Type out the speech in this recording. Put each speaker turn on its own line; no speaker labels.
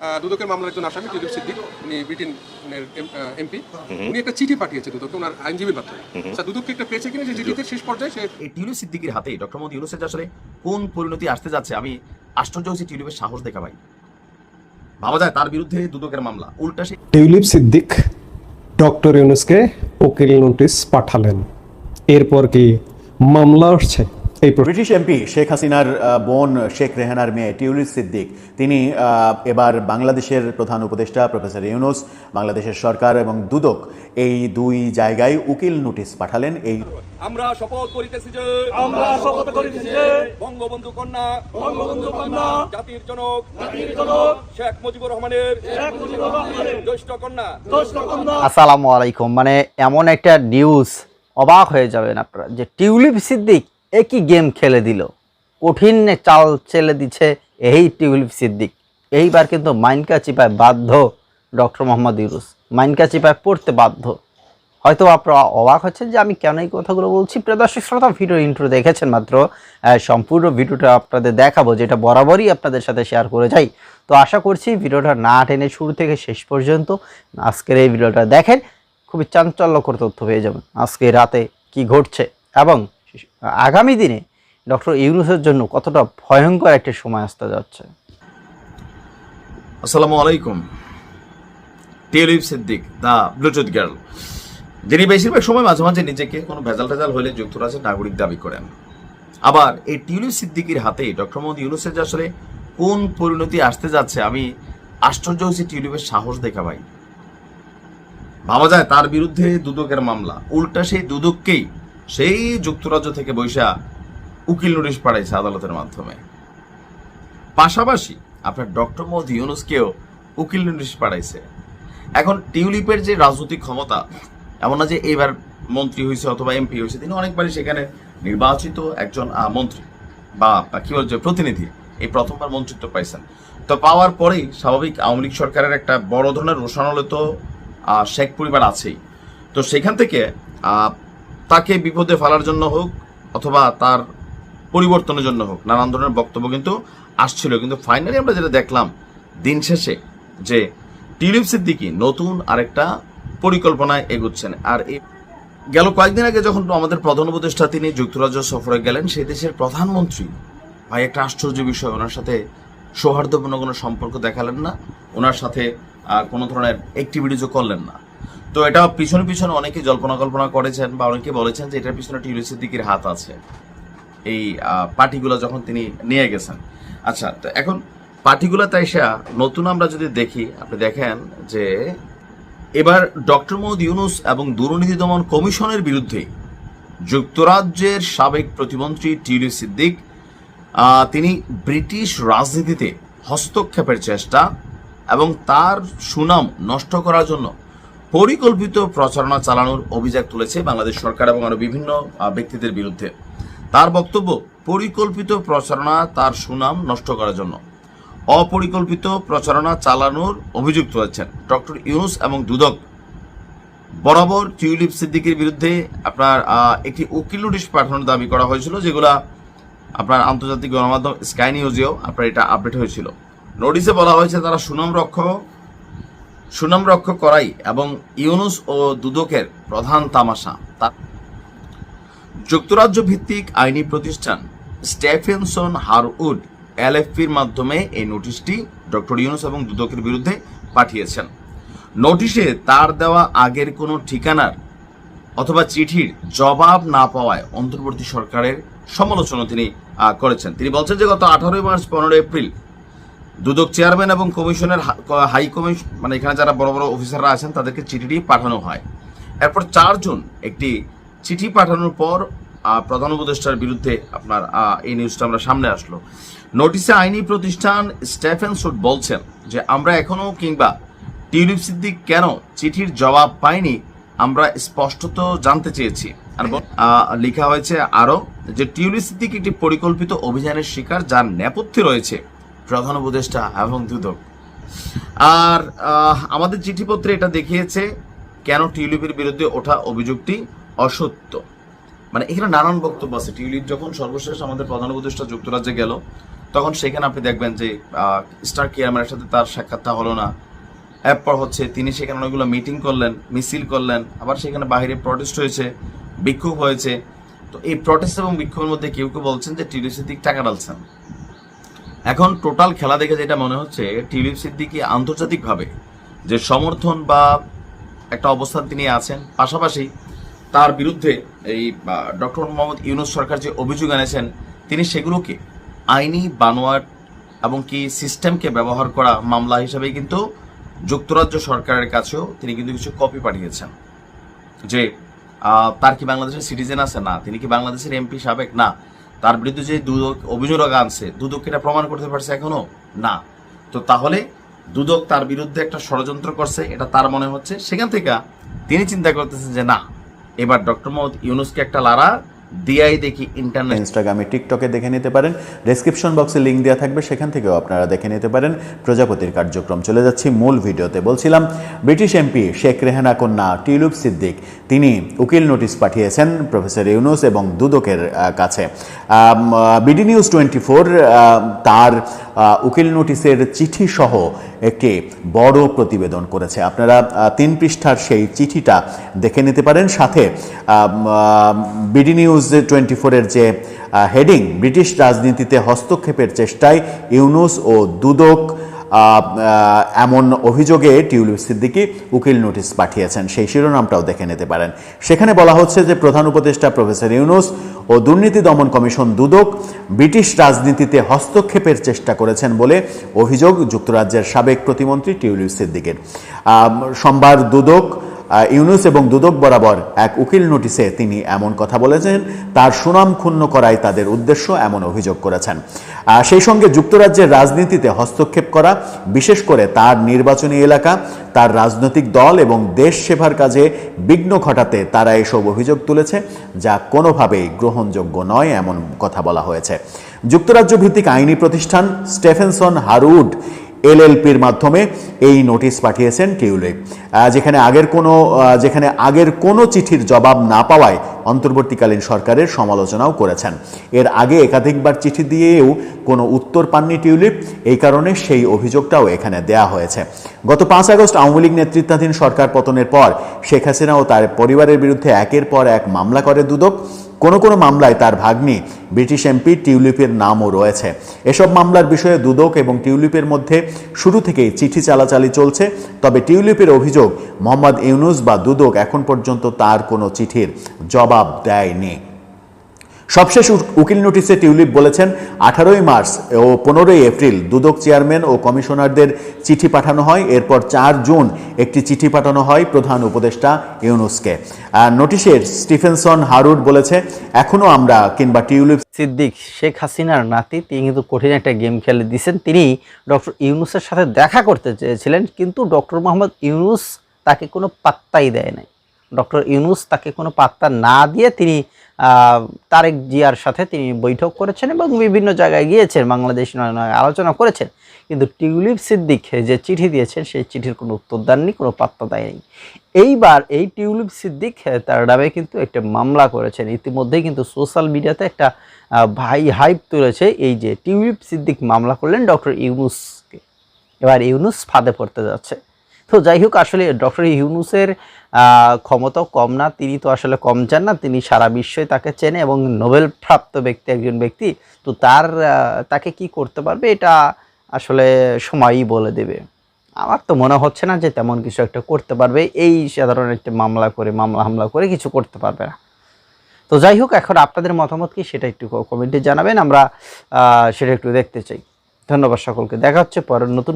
আহ, দুদকের মামলার একজন আসামি টিউলিপ সিদ্দিক উনি ব্রিটেনের এমপি। উনি একটা চিঠি পাঠিয়েছে দুদকে ওনার আইনজীবীর মাধ্যমে আচ্ছা, দুদককে একটা পেয়েছে কিনা যে চিঠিতে শেষ পর্যায়ে সে
এই টিউলিপ সিদ্দিকির হাতে ডক্টর মোহাম্মদ ইউনুসের আসলে কোন পরিণতি আসতে যাচ্ছে আমি আশ্চর্য হয়েছি টিউলিপের সাহস দেখা ভাই ভাবা যায় তার বিরুদ্ধে দুদকের মামলা উল্টা সে
টিউলিপ সিদ্দিক ডক্টর ইউনুসকে উকিল নোটিশ পাঠালেন। এরপর কি মামলা আসছে? এই
ব্রিটিশ এমপি শেখ হাসিনার বোন শেখ রেহানার মেয়ে টিউলিস সিদ্দিক তিনি এবার বাংলাদেশের প্রধান উপদেষ্টা প্রফেসর ইউনুস বাংলাদেশের সরকার এবং দুদক এই দুই জায়গায় উকিল নোটিশ পাঠালেন। এই
আমরা শপথ করিতেছি যে
আমরা শপথ করিতেছি যে
বঙ্গবন্ধু কন্যা
বঙ্গবন্ধু কন্যা
জাতির জনক
জাতির জনক
শেখ মুজিবুর রহমানের
শেখ মুজিবুর রহমানের
জ্যেষ্ঠ কন্যা।
জ্যেষ্ঠ কন্যা
আসসালামু আলাইকুম। মানে এমন একটা নিউজ অবাক হয়ে যাবেন আপনারা যে টিউলিপ সিদ্দিক একই গেম খেলে দিল। কঠিন চাল চেলে দিচ্ছে এই টিউলিপ সিদ্দিক। এইবার কিন্তু মাইনকা চিপায় বাধ্য ডক্টর মোহাম্মদ ইউরুস মাইনকা চিপায় পড়তে বাধ্য। হয়তো আপনারা অবাক হচ্ছেন যে আমি কেন এই কথাগুলো বলছি? প্রিয় দর্শক, শ্রোতা, ভিডিও ইন্ট্রো দেখেছেন মাত্র। সম্পূর্ণ ভিডিওটা আপনাদের দেখাবো, যেটা বরাবরই আপনাদের সাথে শেয়ার করে যাই। তো আশা করছি ভিডিওটা না টেনে শুরু থেকে শেষ পর্যন্ত আজকের এই ভিডিওটা দেখেন। খুবই চাঞ্চল্যকর তথ্য পেয়ে যাবেন আজকে রাতে কি ঘটছে এবং আগামী দিনে ডক্টর ইউনুসের জন্য কতটা ভয়ঙ্কর একটা সময় আসতে যাচ্ছে?
আসসালামু আলাইকুম। Tulip Siddiq, the Bluetooth girl. যিনি বেশিরভাগ সময় মাঝে মাঝে নিজেকে কোনো ভেজাল টেজাল হলে যুক্তরাজ্যের নাগরিক দাবি করেন। আবার এই টিউলিপ সিদ্দিকির হাতে ডক্টর মোহাম্মদ ইউনুসের যে আসলে কোন পরিণতি আসতে যাচ্ছে, আমি আশ্চর্য হয়েছি টিউলিপের সাহস দেখা ভাই ভাবা যায় তার বিরুদ্ধে দুদকের মামলা। উল্টা সেই দুদককেই সেই যুক্তরাজ্য থেকে বৈশা উকিল নোটিশ পাঠাইছে আদালতের মাধ্যমে। পাশাপাশি আপনার ডক্টর মোহাম্মদ ইউনুসকেও উকিল নোটিশ পাঠাইছে। এখন টিউলিপের যে রাজনৈতিক ক্ষমতা, এমন না যে এবার মন্ত্রী হয়েছে অথবা এমপি হয়েছে তিনি অনেকবারই সেখানে নির্বাচিত একজন মন্ত্রী বা কি বলছে প্রতিনিধি, এই প্রথমবার মন্ত্রিত্ব পাইছেন। তো পাওয়ার পরেই স্বাভাবিক আওয়ামী লীগ সরকারের একটা বড় ধরনের রোষানলে তো শেখ পরিবার আছেই। তো সেখান থেকে তাকে বিপদে ফেলার জন্য হোক অথবা তার পরিবর্তনের জন্য হোক নানান ধরনের বক্তব্য কিন্তু আসছিল। কিন্তু ফাইনালি আমরা যেটা দেখলাম দিন শেষে যে টিউলিপ সিদ্দিকি নতুন আরেকটা পরিকল্পনায় এগুচ্ছেন। আর এই গেল কয়েকদিন আগে যখন আমাদের প্রধান উপদেষ্টা তিনি যুক্তরাজ্য সফরে গেলেন, সেই দেশের প্রধানমন্ত্রী ভাই, একটা আশ্চর্য বিষয়, ওনার সাথে সৌহার্দ্যপূর্ণ কোনো সম্পর্ক দেখালেন না, ওনার সাথে কোনো ধরনের অ্যাক্টিভিটিজও করলেন না। তো এটা পিছনে পিছনে অনেকে জল্পনা কল্পনা করেছেন বা অনেকে বলেছেন যে এটার পিছনে টিউলিপ সিদ্দিকির হাত আছে। এই পার্টিগুলো যখন তিনি নিয়ে গেছেন। আচ্ছা তো এখন পার্টিগুলো তাই নতুন আমরা যদি দেখি, আপনি দেখেন যে এবার ডক্টর মোহাম্মদ ইউনুস এবং দুর্নীতি দমন কমিশনের বিরুদ্ধে যুক্তরাজ্যের সাবেক প্রতিমন্ত্রী টিউলিপ সিদ্দিক তিনি ব্রিটিশ রাজনীতিতে হস্তক্ষেপের চেষ্টা এবং তার সুনাম নষ্ট করার জন্য পরিকল্পিত প্রচারণা চালানোর অভিযোগ তুলেছে বাংলাদেশ সরকার এবং আরও বিভিন্ন ব্যক্তিদের বিরুদ্ধে। তার বক্তব্য, পরিকল্পিত প্রচারণা তার সুনাম নষ্ট করার জন্য। অপরিকল্পিত প্রচারণা চালানোর অভিযোগ তুলেছেন ডক্টর ইউনুস এবং দুদক। বরাবর টিউলিপ সিদ্দিকের বিরুদ্ধে আপনার একটি উকিল নোটিশ পাঠানোর দাবি করা হয়েছিল, যেগুলা আপনার আন্তর্জাতিক গণমাধ্যম স্কাই নিউজেও আপনার এটা আপডেট হয়েছিল। নোটিশে বলা হয়েছে তারা সুনাম রক্ষক সুনাম রক্ষক করাই এবং ইউনুস ও দুদকের প্রধান তামাশা। তা যুক্তরাজ্য ভিত্তিক আইনি প্রতিষ্ঠান স্টেফেনসন হারউড এলএফপির মাধ্যমে এই নোটিশটি ডক্টর ইউনুস এবং দুদকের বিরুদ্ধে পাঠিয়েছেন। নোটিশে তার দেওয়া আগের কোনো ঠিকানার অথবা চিঠির জবাব না পাওয়ায় অন্তর্বর্তী সরকারের সমালোচনা তিনি করেছেন। তিনি বলছেন যে গত আঠারোই মার্চ, পনেরোই এপ্রিল দুদক চেয়ারম্যান এবং কমিশনের হাই কমিশন মানে এখানে যারা বড় বড় অফিসাররা আছেন, তাদেরকে চিঠিটি পাঠানো হয়। এরপর চারজন একটি চিঠি পাঠানোর পর প্রধান উপদেষ্টার বিরুদ্ধে আপনার এই নিউজটা আমরা সামনে আসলো। নোটিশে আইনি প্রতিষ্ঠান স্টেফেন সুট বলছেন যে, আমরা এখনও কিংবা টিউলিপ সিদ্দিক কেন চিঠির জবাব পাইনি, আমরা স্পষ্টত জানতে চেয়েছি। লেখা হয়েছে আরও যে, টিউলিপ সিদ্দিক একটি পরিকল্পিত অভিযানের শিকার, যার নেপথ্যে রয়েছে প্রধান উপদেষ্টা এবং দুদক। আর আমাদের চিঠিপত্রে এটা দেখিয়েছে কেন টিউলিপের বিরুদ্ধে ওঠা অভিযোগটি অসত্য। মানে এখানে নানান বক্তব্য আছে। টিউলিপ যখন সর্বশেষ আমাদের প্রধান উপদেষ্টা যুক্তরাজ্যে গেল, তখন সেখানে আপনি দেখবেন যে স্টার কেয়ারম্যানের সাথে তার সাক্ষাৎটা হলো না। এরপর হচ্ছে তিনি সেখানে অনেকগুলো মিটিং করলেন, মিছিল করলেন, আবার সেখানে বাইরে প্রটেস্ট হয়েছে, বিক্ষোভ হয়েছে। তো এই প্রটেস্ট এবং বিক্ষোভের মধ্যে কেউ কেউ বলছেন যে টিউলিপ সিদ্দিক টাকা ডালছেন এখন টোটাল খেলা দেখে যেটা মনে হচ্ছে টিউলিপ সিদ্দিকি আন্তর্জাতিকভাবে যে সমর্থন বা একটা অবস্থান তিনি আছেন, পাশাপাশি তার বিরুদ্ধে এই ডক্টর মোহাম্মদ ইউনুস সরকার যে অভিযোগ এনেছেন, তিনি সেগুলোকে আইনি বানোয়াট এবং কি সিস্টেমকে ব্যবহার করা মামলা হিসেবে কিন্তু যুক্তরাজ্য সরকারের কাছেও তিনি কিন্তু কিছু কপি পাঠিয়েছেন। যে তার কি বাংলাদেশের সিটিজেন আছে? না। তিনি কি বাংলাদেশের এমপি সাবেক? না। তার বিরুদ্ধে যে দুদক অভিযোগ আনছে দুদক এটা প্রমাণ করতে পারছে এখনও? না। তো তাহলে দুদক তার বিরুদ্ধে একটা ষড়যন্ত্র করছে, এটা তার মনে হচ্ছে। সেখান থেকে তিনি চিন্তা করতেছেন যে না, এবার ডক্টর মোহাম্মদ ইউনুসকে একটা লারা দিয়াই দেখি ইন্টারনেট
ইনস্টাগ্রামে টিকটকে দেখে নিতে পারেন। ডেসক্রিপশন বক্সে লিঙ্ক দেওয়া থাকবে, সেখান থেকেও আপনারা দেখে নিতে পারেন। প্রজাপতির কার্যক্রম, চলে যাচ্ছি মূল ভিডিওতে। বলছিলাম, ব্রিটিশ এমপি শেখ রেহানা কন্যা টিউলুপ সিদ্দিক, তিনি উকিল নোটিশ পাঠিয়েছেন প্রফেসর ইউনুস এবং দুদকের কাছে। বিডি নিউজ টোয়েন্টি ফোর তার উকিল নোটিশের চিঠি সহ একটি বড় প্রতিবেদন করেছে। আপনারা তিন পৃষ্ঠার সেই চিঠিটা দেখে নিতে পারেন। সাথে বিডি নিউজ টোয়েন্টি ফোরের যে হেডিং, ব্রিটিশ রাজনীতিতে হস্তক্ষেপের চেষ্টায় ইউনুস ও দুদক এমন অভিযোগে টিউলিপ সিদ্দিকি উকিল নোটিশ পাঠিয়েছেন। সেই শিরোনামটাও দেখে নিতে পারেন। সেখানে বলা হচ্ছে যে, প্রধান উপদেষ্টা প্রফেসর ইউনুস ও দুর্নীতি দমন কমিশন দুদক ব্রিটিশ রাজনীতিতে হস্তক্ষেপের চেষ্টা করেছেন বলে অভিযোগ যুক্তরাজ্যের সাবেক প্রতিমন্ত্রী টিউলিপ সিদ্দিকের। সোমবার দুদক ইউনুস এবং দুদক বরাবর এক উকিল নোটিশে তিনি এমন কথা বলেছেন, তার সুনাম ক্ষুণ্ণ করাই তাদের উদ্দেশ্য এমন অভিযোগ করেছেন। সেই সঙ্গে যুক্তরাজ্যের রাজনীতিতে হস্তক্ষেপ করা, বিশেষ করে তার নির্বাচনী এলাকা, তার রাজনৈতিক দল এবং দেশ সেবার কাজে বিঘ্ন ঘটাতে তারা এসব অভিযোগ তুলেছে, যা কোনোভাবেই গ্রহণযোগ্য নয় এমন কথা বলা হয়েছে। যুক্তরাজ্য ভিত্তিক আইনি প্রতিষ্ঠান স্টেফেনসন হারউড এলএলপির মাধ্যমে এই নোটিশ পাঠিয়েছেন টিউলিপ। আহ, যেখানে আগের কোনো যেখানে আগের কোনো চিঠির জবাব না পাওয়ায় অন্তর্বর্তীকালীন সরকারের সমালোচনাও করেছেন। এর আগে একাধিকবার চিঠি দিয়েও কোনো উত্তর পাননি টিউলিপ। এই কারণে সেই অভিযোগটাও এখানে দেয়া হয়েছে। গত পাঁচ আগস্ট আওয়ামী লীগ নেতৃত্বাধীন সরকার পতনের পর শেখ হাসিনা ও তার পরিবারের বিরুদ্ধে একের পর এক মামলা করে দুদক। কোনো কোনো মামলায় তার ভাগ্নি, ব্রিটিশ এমপি টিউলিপের নামও রয়েছে। এসব মামলার বিষয়ে দুদক এবং টিউলিপের মধ্যে শুরু থেকেই চিঠি চালাচালি চলছে, তবে টিউলিপের অভিযোগ, মোহাম্মদ ইউনুস বা দুদক এখন পর্যন্ত তার কোনো চিঠির জবাব দেয়নি। সবশেষ উকিল নোটিশে টিউলিপ বলেছেন, আঠারোই মার্চ ও পনেরোই এপ্রিল দুদক চেয়ারম্যান ও কমিশনারদের চিঠি পাঠানো হয়। এরপর চার জুন একটি চিঠি পাঠানো হয় প্রধান উপদেষ্টা ইউনুসকে। নোটিশের স্টিফেনসন হারুড বলেছে এখনও আমরা কিংবা টিউলিপ
সিদ্দিক শেখ হাসিনার নাতি, তিনি কিন্তু কঠিন একটা গেম খেলে দিয়েছেন। তিনি ডক্টর ইউনুসের সাথে দেখা করতে চেয়েছিলেন, কিন্তু ডক্টর মোহাম্মদ ইউনুস তাকে কোনো পাত্তাই দেয় নাই। ডক্টর ইউনুস তাকে কোনো পাত্তা না দিয়ে তিনি তারেক জিয়ার সাথে তিনি বৈঠক করেছেন এবং বিভিন্ন জায়গায় গিয়েছেন, বাংলাদেশ নয় আলোচনা করেছেন। কিন্তু টিউলিপ সিদ্দিক যে চিঠি দিয়েছেন, সেই চিঠির কোনো উত্তর দেননি, কোনো পাত্তা দেয়নি। এইবার এই টিউলিপ সিদ্দিক তার নামে কিন্তু একটা মামলা করেছেন। ইতিমধ্যেই কিন্তু সোশ্যাল মিডিয়াতে একটা ভাই হাইপ তুলেছে এই যে টিউলিপ সিদ্দিক মামলা করলেন ডক্টর ইউনুসকে। এবার ইউনুস ফাঁদে পড়তে যাচ্ছে। তো যাই হোক আসলে ডক্টর ইউনুসের আহ, ক্ষমতাও কম না। তিনি তো আসলে কম চান না। তিনি সারা বিশ্বই তাকে চেনে এবং নোবেল প্রাপ্ত ব্যক্তি একজন ব্যক্তি। তো তার তাকে কি করতে পারবে এটা আসলে সময়ই বলে দেবে। আমার তো মনে হচ্ছে না যে তেমন কিছু একটা করতে পারবে। এই সাধারণ একটা মামলা করে মামলা হামলা করে কিছু করতে পারবে না। তো যাই হোক এখন আপনাদের মতামত কি সেটা একটু কমেন্টে জানাবেন। আমরা সেটা একটু দেখতে চাই। ধন্যবাদ সকলকে। দেখা হচ্ছে পরের নতুন